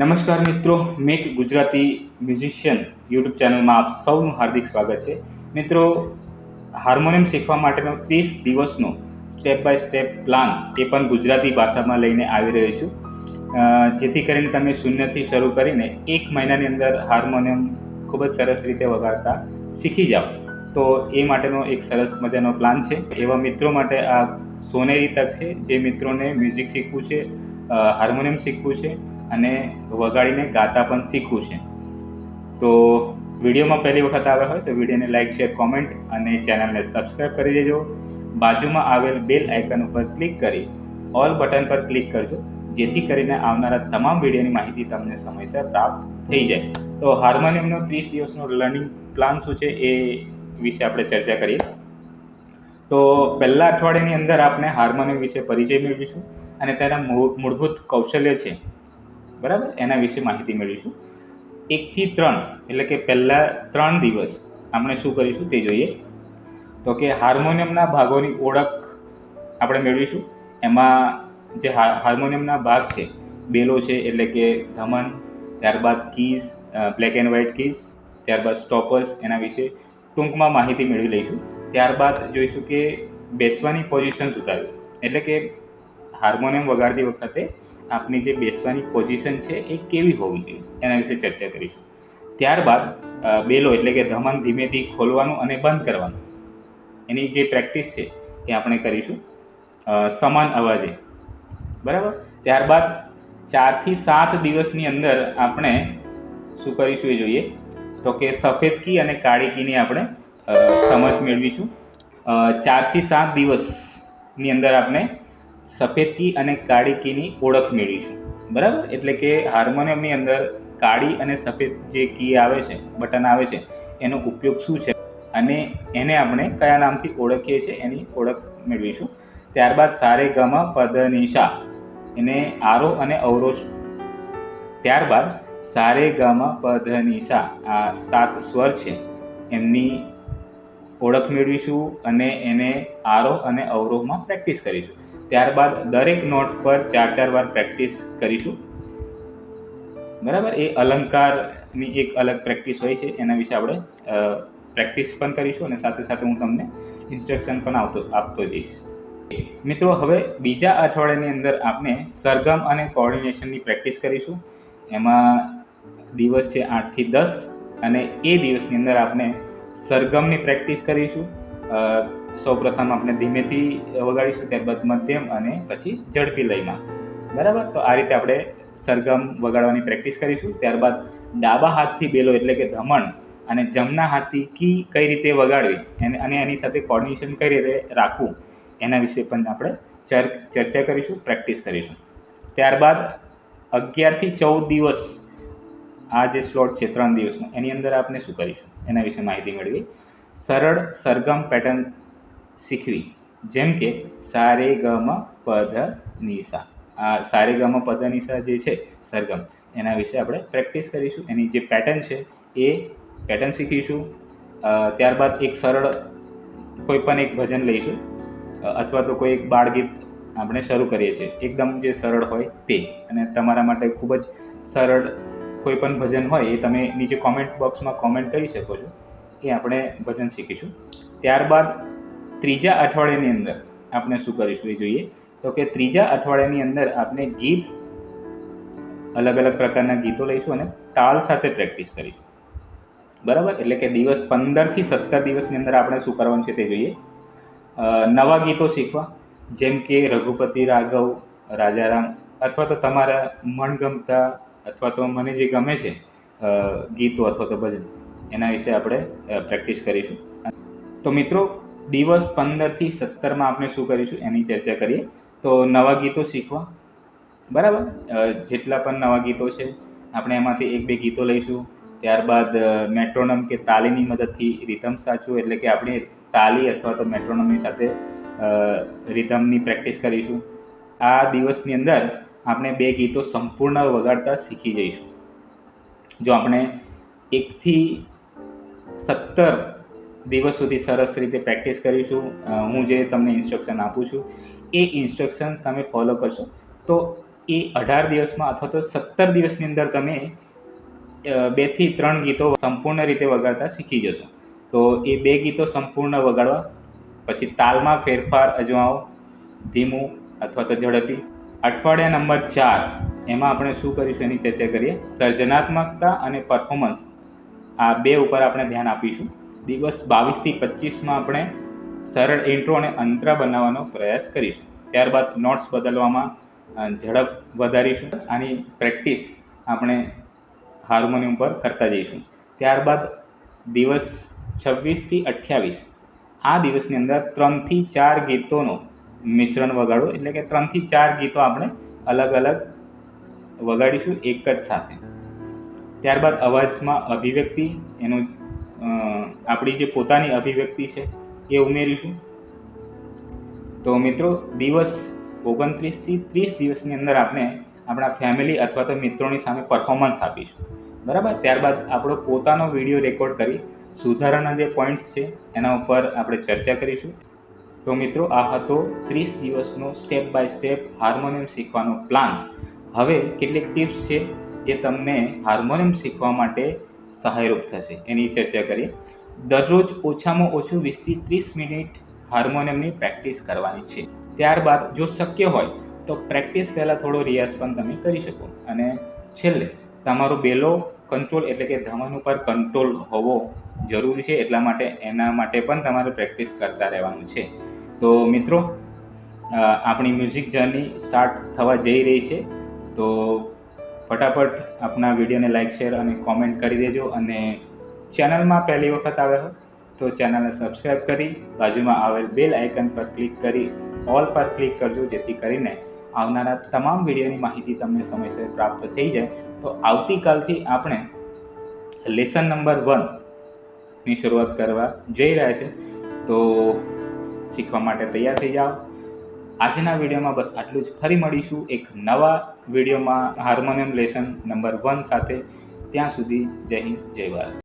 નમસ્કાર મિત્રો, make Gujarati musician YouTube ચેનલમાં આપ સૌનું હાર્દિક સ્વાગત છે. મિત્રો, હાર્મોનિયમ શીખવા માટેનો ત્રીસ દિવસનો સ્ટેપ બાય સ્ટેપ પ્લાન એ પણ ગુજરાતી ભાષામાં લઈને આવી રહ્યો છું. જેથી કરીને તમે શૂન્યથી શરૂ કરીને એક મહિનાની અંદર હાર્મોનિયમ ખૂબ જ સરસ રીતે વગાડતા શીખી જાઓ. તો એ માટેનો એક સરસ મજાનો પ્લાન છે. એવા મિત્રો માટે આ સોનેરી તક છે, જે મિત્રોને મ્યુઝિક શીખવું છે હાર્મોનિયમ શીખવું છે અને વગાડીને ગાતા પણ શીખવું છે. તો વિડીયોમાં પહેલી વખત આવ્યા હોય તો વિડીયોને લાઇક શેર કોમેન્ટ અને ચેનલને સબસ્ક્રાઈબ કરી દેજો. બાજુમાં આવેલ બેલ આઇકન ઉપર ક્લિક કરી ઓલ બટન પર ક્લિક કરજો, જેથી કરીને આવનારા તમામ વિડીયોની માહિતી તમને સમયસર પ્રાપ્ત થઈ જાય. તો હાર્મોનિયમનો ત્રીસ દિવસનો લર્નિંગ પ્લાન શું છે એ વિશે આપણે ચર્ચા કરીએ. તો પહેલા અઠવાડિયાની અંદર આપણે હાર્મોનિયમ વિશે પરિચય મેળવીશું અને તેના મૂળ- મૂળભૂત કૌશલ્ય છે. બરાબર? એના વિશે માહિતી મેળવીશું. એકથી ત્રણ, એટલે કે પહેલાં ત્રણ દિવસ આપણે શું કરીશું તે જોઈએ. તો કે હાર્મોનિયમના ભાગોની ઓળખ આપણે મેળવીશું. એમાં જે હાર્મોનિયમના ભાગ છે, બેલો છે, એટલે કે ધમન, ત્યારબાદ keys black and white keys, ત્યારબાદ સ્ટોપર્સ એના વિશે ટૂંકમાં માહિતી મેળવી લઈશું. ત્યારબાદ જોઈશું કે બેસવાની પોઝિશન સુધારવી એટલે કે હાર્મોનિયમ વગાડતી વખતે આપની જે બેસવાની પોઝિશન છે એ કેવી હોવી જોઈએ? એના વિશે ચર્ચા કરીશું. ત્યારબાદ બેલો એટલે કે ધમન ધીમેથી ખોલવાનું અને બંધ કરવાનું. એની જે પ્રેક્ટિસ છે એ આપણે કરીશું. સમાન અવાજે. બરાબર? ત્યારબાદ ચારથી સાત દિવસની અંદર આપણે શું કરીશું એ જોઈએ? તો કે સફેદ કી અને કાળી કીની આપણે સમજ મેળવીશું. ચારથી સાત દિવસની અંદર આપણે સફેદ કી અને કાળી કીની ઓળખ મેળવીશું. બરાબર? એટલે કે હાર્મોનિયમની અંદર કાળી અને સફેદ જે કી આવે છે, બટન આવે છે, એનો ઉપયોગ શું છે? અને એને આપણે કયા નામથી ઓળખીએ છીએ? એની ઓળખ મેળવીશું. ત્યારબાદ સારે ગમ પદ નિશા એને આરો અને અવરોશ. ત્યારબાદ સારે ગમ પધનિશા આ સાત સ્વર છે. એમની ઓળખ મેળવીશું અને એને આરોહ અને અવરોહમાં પ્રેક્ટિસ કરીશું. ત્યારબાદ દરેક નોટ પર ચાર ચાર વાર પ્રેક્ટિસ કરીશું. બરાબર? એ અલંકારની એક અલગ પ્રેક્ટિસ હોય છે. એના વિશે આપણે પ્રેક્ટિસ પણ કરીશું અને સાથે સાથે હું તમને ઇન્સ્ટ્રક્શન પણ આવતો, આપતો જઈશ. મિત્રો, હવે બીજા અઠવાડિયાની અંદર આપણે સરગમ અને કોઓર્ડિનેશનની પ્રેક્ટિસ કરીશું. એમાં દિવસ છે આઠથી દસ અને એ દિવસની અંદર આપણે સરગમની પ્રેક્ટિસ કરીશું. સૌપ્રથમ આપણે ધીમેથી વગાડીશું, ત્યારબાદ મધ્યમ અને પછી ઝડપી લયમાં. બરાબર? તો આ રીતે આપણે સરગમ વગાડવાની પ્રેક્ટિસ કરીશું. ત્યારબાદ ડાબા હાથથી બેલો એટલે કે ધમણ અને જમણા હાથથી કી કઈ રીતે વગાડવી અને એની સાથે કોર્ડિનેશન કઈ રીતે રાખવું એના વિશે પણ આપણે ચર, ચર્ચા કરીશું, પ્રેક્ટિસ કરીશું. ત્યારબાદ અગિયારથી ચૌદ દિવસ આ જે સ્લોટ છે, ત્રણ દિવસનો, એની અંદર આપણે શું કરીશું? એના વિશે માહિતી મેળવી. સરળ સરગમ પેટર્ન શીખવી. જેમ કે સારે ગમ પદ નિશા. આ સારે ગમ પદ નિશા જે છે, સરગમ, એના વિશે આપણે પ્રેક્ટિસ કરીશું. એની જે પેટર્ન છે, એ પેટર્ન શીખીશું. ત્યારબાદ એક સરળ કોઈ પણ એક ભજન લઈશું. અથવા તો કોઈ એક બાળગીત આપણે શરૂ કરીએ છીએ. એકદમ જે સરળ હોય તે. અને તમારા માટે ખૂબ જ સરળ કોઈ પણ ભજન હોય એ તમે નીચે કોમેન્ટ બોક્સમાં કોમેન્ટ કરી શકો છો. એ આપણે ભજન શીખીશું. ત્યારબાદ ત્રીજા અઠવાડિયાની અંદર આપણે શું કરીશું એ જોઈએ. તો કે ત્રીજા અઠવાડિયાની અંદર આપણે ગીત અલગ અલગ પ્રકારના ગીતો લઈશું અને તાલ સાથે પ્રેક્ટિસ કરીશું. બરાબર? એટલે કે દિવસ પંદરથી સત્તર દિવસની અંદર આપણે શું કરવાનું છે તે જોઈએ. નવા ગીતો શીખવા. જેમ કે રઘુપતિ રાઘવ, રાજારામ અથવા તો તમારા મનગમતા અથવા તો મને જે ગમે છે ગીતો અથવા તો ભજન, એના વિશે આપણે પ્રેક્ટિસ કરીશું. તો મિત્રો, દિવસ પંદરથી સત્તરમાં આપણે શું કરીશું, એની ચર્ચા કરીએ. તો નવા ગીતો શીખવા. બરાબર? જેટલા પણ નવા ગીતો છે, આપણે એમાંથી એક બે ગીતો લઈશું. ત્યારબાદ મેટ્રોનમ કે તાલીની મદદથી રિધમ સાચું એટલે કે આપણે તાલી અથવા તો મેટ્રોનમની સાથે રિધમની પ્રેક્ટિસ કરીશું. આ દિવસની અંદર આપણે બે ગીતો સંપૂર્ણ વગાડતા શીખી જઈશું. જો આપણે એકથી સત્તર દિવસ સુધી સરસ રીતે પ્રેક્ટિસ કરીશું હું જે તમને ઇન્સ્ટ્રક્શન આપું છું, એ ઇન્સ્ટ્રક્શન તમે ફોલો કરશો, તો એ અઢાર દિવસમાં અથવા તો સત્તર દિવસની અંદર તમે બેથી ત્રણ ગીતો સંપૂર્ણ રીતે વગાડતા શીખી જશો. તો એ બે ગીતો સંપૂર્ણ વગાડવા પછી તાલમાં ફેરફાર અજમાવો ધીમું અથવા તો ઝડપી. અઠવાડિયા નંબર ચાર, એમાં આપણે શું કરીશું એની ચર્ચા કરીએ. સર્જનાત્મકતા અને પરફોર્મન્સ આ બે ઉપર આપણે ધ્યાન આપીશું. દિવસ બાવીસથી પચીસમાં આપણે સરળ ઇન્ટ્રો અને અંતરા બનાવવાનો પ્રયાસ કરીશું. ત્યારબાદ નોટ્સ બદલવામાં ઝડપ વધારીશું. આની પ્રેક્ટિસ આપણે હાર્મોનિયમ પર કરતા જઈશું. ત્યારબાદ દિવસ છવ્વીસથી અઠ્યાવીસ. આ દિવસની અંદર ત્રણથી ચાર ગીતોનો મિશ્રણ વગાડો. એટલે કે ત્રણથી ચાર ગીતો આપણે અલગ અલગ વગાડીશું એક જ સાથે. ત્યારબાદ અવાજમાં અભિવ્યક્તિ, એનું આપણી જે પોતાની અભિવ્યક્તિ છે એ ઉમેરીશું. તો મિત્રો, દિવસ ઓગણત્રીસથી ત્રીસ દિવસની અંદર આપણે આપણા ફેમિલી અથવા તો મિત્રોની સામે પરફોર્મન્સ આપીશું. બરાબર? ત્યારબાદ આપણો પોતાનો વીડિયો રેકોર્ડ કરી સુધારાના જે પોઈન્ટ્સ છે, એના ઉપર આપણે ચર્ચા કરીશું. તો મિત્રો, આ હતો ત્રીસ દિવસનો સ્ટેપ બાય સ્ટેપ હાર્મોનિયમ શીખવાનો પ્લાન હવે કેટલીક ટિપ્સ છે જે તમને હાર્મોનિયમ શીખવા માટે સહાયરૂપ થશે. એની ચર્ચા કરીએ. દરરોજ ઓછામાં ઓછું વીસથી ત્રીસ મિનિટ હાર્મોનિયમની પ્રેક્ટિસ કરવાની છે. ત્યારબાદ જો શક્ય હોય, તો પ્રેક્ટિસ પહેલાં થોડો રિયાઝ પણ તમે કરી શકો. અને છેલ્લે તમારો બેલો કંટ્રોલ એટલે કે ધમન ઉપર કંટ્રોલ હોવો જરૂરી છે. એટલા માટે એના માટે પણ તમારે પ્રેક્ટિસ કરતા રહેવાનું છે. તો મિત્રો આપણી મ્યુઝિક જર્ની સ્ટાર્ટ થવા જઈ રહી છે. તો ફટાફટ આપણા વિડીયોને લાઇક શેર અને કોમેન્ટ કરી દેજો અને ચેનલમાં પહેલી વખત આવ્યા હો, તો ચેનલને સબસ્ક્રાઈબ કરી બાજુમાં આવેલ બેલ આઇકન પર ક્લિક કરી ઓલ પર ક્લિક કરજો, જેથી કરીને આવનારા તમામ વિડીયોની માહિતી તમને સમયસર પ્રાપ્ત થઈ જાય, તો આવતીકાલથી આપણે લેસન નંબર વનની શરૂઆત કરવા જઈ રહ્યા છે. તો શીખવા માટે તૈયાર થઈ જાઓ. આજના વિડીયોમાં બસ આટલું જ. ફરી મળીશું એક નવા વિડીયોમાં હાર્મોનિયમ લેસન નંબર વન સાથે. ત્યાં સુધી જય હિન્દ, જય ભારત.